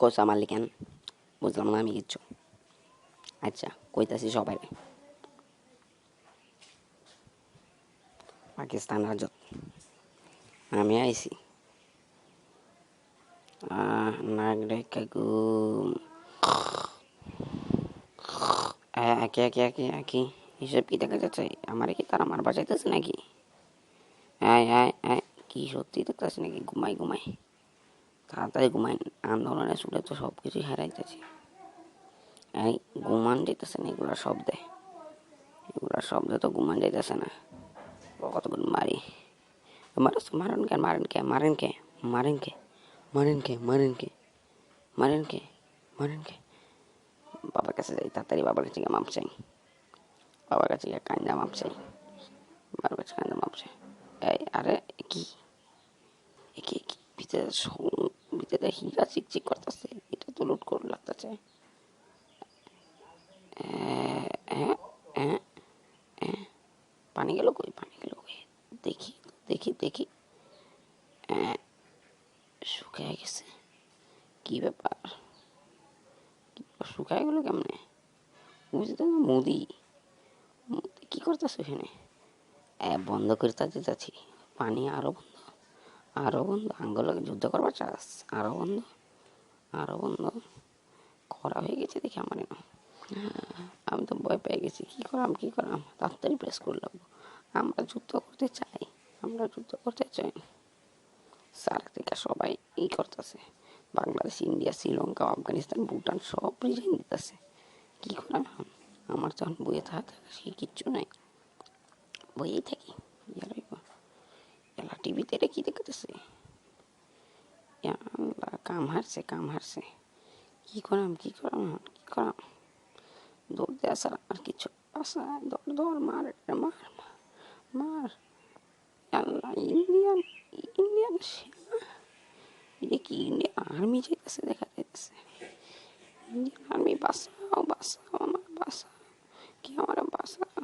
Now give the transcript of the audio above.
কোসা মারলি কেন বুঝলাম না আমি কিচ্ছু আচ্ছা কইতাছি সবাই পাকিস্তান রাজ্য আমি আইছি ঘুম হ্যাঁ একে একে একে হিসেব কি দেখা যাচ্ছে আমার কি তারা আমার বাঁচাইতেছে নাকি হ্যাঁ হ্যাঁ হ্যাঁ কি সত্যি দেখতেছে নাকি ঘুমাই ঘুমাই তাড়াতাড়ি ঘুমাই আন্দোলনে ছুটে তো সব কিছুই হারাইতেছি। এই ঘুমান যেতেছে না, এগুলোর শব্দে। এগুলোর শব্দে তো ঘুমান যেতেছে না। কতক্ষণ মারি। মারাস, মারেন কে মারেন কে মারেন কে মারেন কে মারেন কে মারেন কে মারেন কে মারেন কে। বাবার কাছে যাই, তাড়াতাড়ি বাবার কাছে গিয়ে মাপ চাই। বাবার কাছে গিয়ে কান্দা মাপ চাই। বাবার কাছে কান্দা মাপ এই, আরে, কি? কি ভিতরে সৌ- ভিতরে হীরা চিকচিক করতেছে, এটা তো লুট করে লাগতেছে। পানি গেল কই? পানি গেল কই? দেখি দেখি দেখি। শুকায় গেছে। কি ব্যাপার? শুকায় গেল কেমনে? বুঝতে না মুদি। কি করতেছে এখানে বন্ধ করতে দিতেছি পানি আরও বন্ধ আরও বন্ধ, আঙ্গুলকে যুদ্ধ করবার চাস আরও বন্ধ আরও বন্ধ। খরা হয়ে গেছে দেখি আমার না আমি তো ভয় পেয়ে গেছি। কী করাম কী করাম? তাড়াতাড়ি প্রেস করলাম আমরা যুদ্ধ করতে চাই, আমরা যুদ্ধ করতে চাই। সারা থেকে সবাই ই করতেছে। বাংলাদেশ, ইন্ডিয়া, শ্রীলঙ্কা, আফগানিস্তান, ভুটান সব রিজাইন দিতেছে কী করাম? আমার তখন বইয়ে থাকা সে কিচ্ছু নাই। বইয়েই থাকি। টিভিতে এটা কী দেখতেছে? কাম হারছে কাম হারছে। কী করাম কী করাম কী করাম? আসার আর কিছু আসা দৌড় দৌড়, মার মার মার। ইন্ডিয়ান ইন্ডিয়ান এটা কি ইন্ডিয়ান আর্মি যেতেছে দেখা যাইতেছে। ইন্ডিয়ান আর্মি বাসাও বাসাও আমার